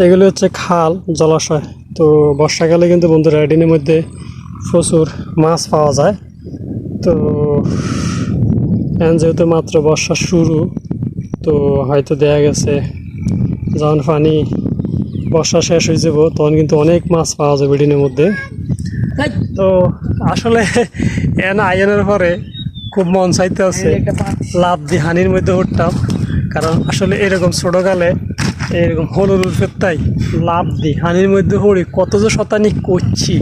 এগুলো হচ্ছে খাল, জলাশয়। তো বর্ষাকালে কিন্তু বন্ধুরা এডিনের মধ্যে প্রচুর মাছ পাওয়া যায়। তো যেহেতু মাত্র বর্ষা শুরু, তো হয়তো দেখা গেছে যখন পানি বর্ষা শেষ হয়ে যাব, তখন কিন্তু অনেক মাছ পাওয়া যাবে এডিনের মধ্যে। তো আসলে এন আইনের পরে খুব মন চাইতে আছে লাভ দিয়ে হানির মধ্যে উঠতাম। কারণ আসলে এরকম ছোটোকালে এরকম হলুদ তাই লাভ দিই হানির মধ্যে হরি কত যে শতানি করছি।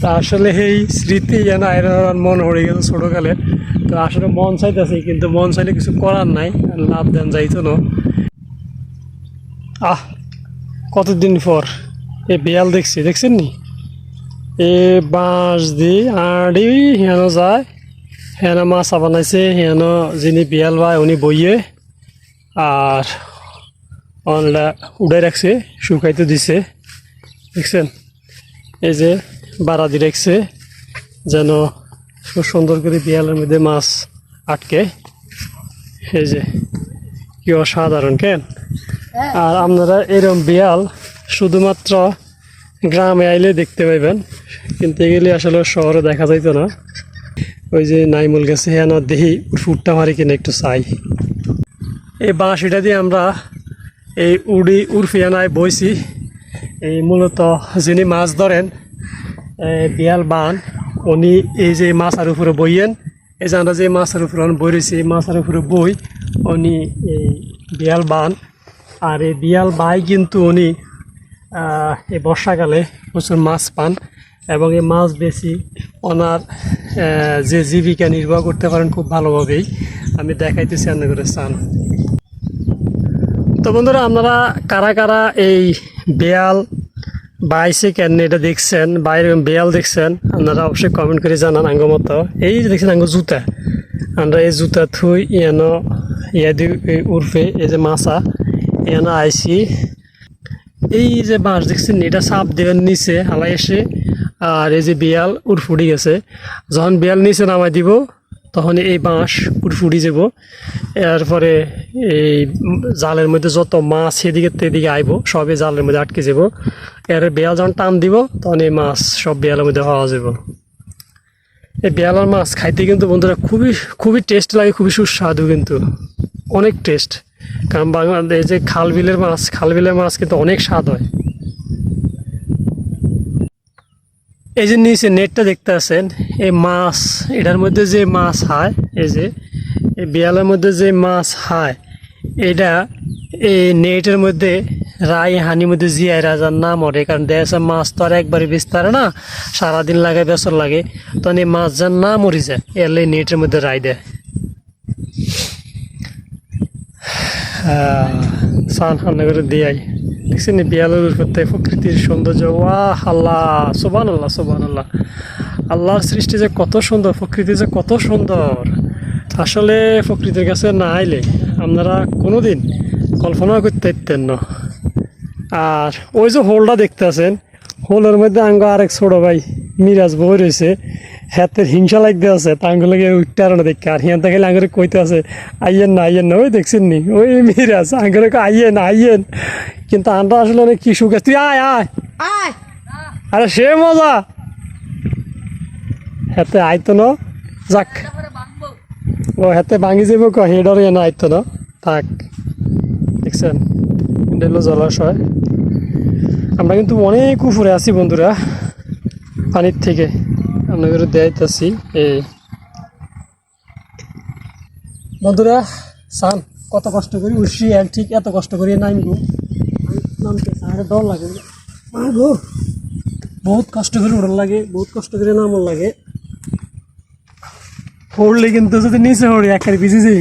তা আসলে এই স্মৃতি যেন আয়রন মন হয়ে গেল ছোটোকালে। তো আসলে মন চাইতেছে, কিন্তু মন চাইলে কিছু করার নাই, লাভ দেন যাইতো না। আহ, কতদিন পর? এ বিয়াল দেখছি, দেখছেন নি? এ বাঁশ দি আড়ি হেন যায়, হেন মাছা বানাইছে, হেন যিনি বিয়াল ভাই উনি বইয়ে। আর অনলা উড়াই রাখছে, শুকাইতে দিছে। দেখছেন? এই যে বাড়া দিয়ে রাখছে, যেন খুব সুন্দর করে বিয়ালের মধ্যে মাছ আটকে। এই যে, কি অসাধারণ, কেন? আর আপনারা এরম বিয়াল শুধুমাত্র গ্রামে আইলে দেখতে পাইবেন, কিন্তু এগুলি আসলে শহরে দেখা যাইতো না। ওই যে নাইমুল গেছে হ্যাঁ দেখি ফুটটা মারি কিনা একটু চাই। এই বাঁশিটা দিয়ে আমরা এই উড়ি উর্ফিয়ানায় বইছি। এই মূলত যিনি মাছ ধরেন বিয়াল বান, উনি এই যে মাছের উপরে বইয়েন, এই যে আমরা যে মাছের উপরে বই রয়েছি, এই মাছের উপরে বই, উনি এই বিয়াল বান। আর এই বিয়াল বাই কিন্তু উনি এই বর্ষাকালে প্রচুর মাছ পান এবং এই মাছ বেশি ওনার যে জীবিকা নির্বাহ করতে পারেন খুব ভালোভাবেই। আমি দেখাইতেছি করে চান তো বন্ধুরা, আপনারা কারা কারা এই বেয়াল বাইসে কেন এটা দেখছেন, বাইরে বেয়াল দেখছেন, আপনারা অবশ্যই কমেন্ট করে জানান আঙ্গ মতো। এই যে দেখছেন আঙ্গ জুতা, আমরা এই জুতা থুই ইয়ানো ইয়াদি উর্ফে এই যে মাছা ইয়ানো আইসি। এই যে বাঁশ দেখছেন, এটা সাপ দেওয়ার নিচে হালাই এসে, আর এই যে বিয়াল উড়ফুড়ি গেছে। যখন বিয়াল নিচে নামাই দিব তখন এই বাঁশ উড়ফুড়ি যাব। এরপরে এই জালের মধ্যে যত মাছ সেদিকে তেদিকে আইব, সবই জালের মধ্যে আটকে যাব। এর বিয়াল যখন টান দিব, তখন এই মাছ সব বিয়ালের মধ্যে হওয়া যাব। এই বেয়ালার মাছ খাইতে কিন্তু বন্ধুরা খুবই খুবই টেস্ট লাগে, খুবই সুস্বাদু কিন্তু। অনেক টেস্ট কারণ বাংলাদেশ যে খাল বিলের মাছ, খাল বিলের মাছ কিন্তু অনেক স্বাদ হয়। এই যে নিচে নেটটা দেখতে আছেন, এই মাছ, এটার মধ্যে যে মাছ হয়, এই যে, এই বিয়ালের মধ্যে যে মাছ হয়, এটা এই নেটের মধ্যে রাই হানির মধ্যে জিয়াই রাজার না মরে কারণ দেশে মাছ তো আর একবারে বিস্তারে না, সারাদিন লাগে বেসর লাগে, তখন এই মাছ যার না মরি যায়, এলে নেটের মধ্যে রায় দেয়। সান হান্না করে দিয়াই দেখছেন বিয়ালের উপরে প্রকৃতির সৌন্দর্য, ওয়াহ আল্লাহ সোবান আল্লাহ সোবান আল্লাহ আল্লাহর সৃষ্টি যে কত সুন্দর, প্রকৃতি যে কত সুন্দর। আসলে প্রকৃতির কাছে না আইলে আপনারা কোনোদিন কল্পনা করতে পারতেন না। আর ওই যে হোলটা দেখতে আছেন হোলের মধ্যে আঙ্গ আরেক ছোট ভাই মিরাজ বই রয়েছে হাতের হিংসা লাগতে আছে তাঙ্গ লাগে উঠতে আর না দেখে। আর হিয়ান দেখলে আঙ্গরে কইতে আছে আইয়েন না আইয়েন না। ওই দেখছেন নি? ওই মিরাজ আঙ্গরে কয়, আইয়েন আইয়েন। কিন্তু আমরা আসলে অনেক কি সুখ আছে। তুই আয় আয়। আয়। আরে সে মজা। হাতে আইতো না যাক। ও হাতে ভাঙি যাব ক হেডর এনে আইতো না। থাক দেখছেন? এটা হলো জলাশয়। আমরা কিন্তু অনেক উপরে আছি বন্ধুরা পানির থেকে। আপনাদের দেখাইতেছি এই বন্ধুরা সান কত কষ্ট করি? উঠছি আর ঠিক এত কষ্ট করি নামবো। নামতে আর ডর লাগে। মা গো বহুত কষ্ট করে উড়ার লাগে বহুত কষ্ট করে নামার লাগে। পড়লে কিন্তু যদি নিচে পড়ি একেবারে ভিজে যাই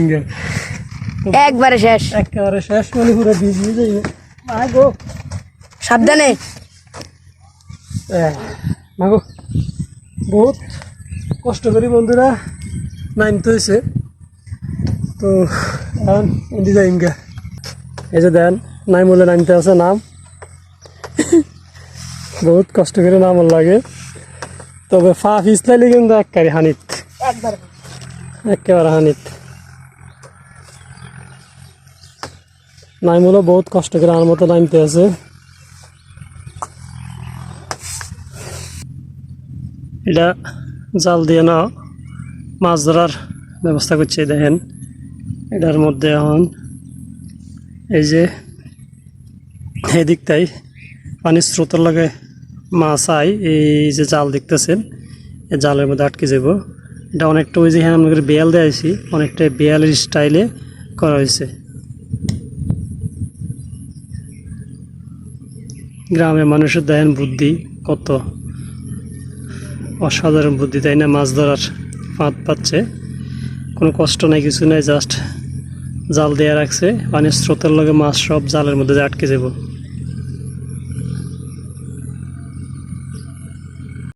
একবারে শেষ। একেবারে শেষ মানে পুরো ভিজে যাই মা গো। সাবধানে। আহ, মা গো। বহুত কষ্ট করি বন্ধুরা নামতে হয়েছে তো এখন এদি যাই ইঙ্গা এই যে দেন নাই বলে নামতে আছে নাম। বহুত কষ্ট করে নামার লাগে। তবে ফা ফিসলাইলে কিন্তু একেবারে হানিত। একবার। একেবারে হানিত। নাইমুলো বহুত কষ্ট করে আমার মতো নামতে আছে। এটা জাল দিয়ে না মাছ ধরার ব্যবস্থা করছে, দেখেন। এটার মধ্যে এখন এই যে এই এদিকটাই পানির স্রোতের লাগে মাছ আয়, এই যে জাল দেখতেছেন, এই জালের মধ্যে আটকে যাব। এটা অনেকটা ওই যে হ্যাঁ আমাদের বেয়াল দিয়েছি অনেকটা বেয়ালের স্টাইলে করা হয়েছে। গ্রামের মানুষের দেখেন বুদ্ধি কত। অসাধারণ বুদ্ধি, তাই না? মাছ ধরার ফাঁদ পাচ্ছে। কোনো কষ্ট নাই, কিছু নাই জাস্ট জাল দেওয়া রাখছে। পানির স্রোতের লগে মাছ সব জালের মধ্যে আটকে যাব।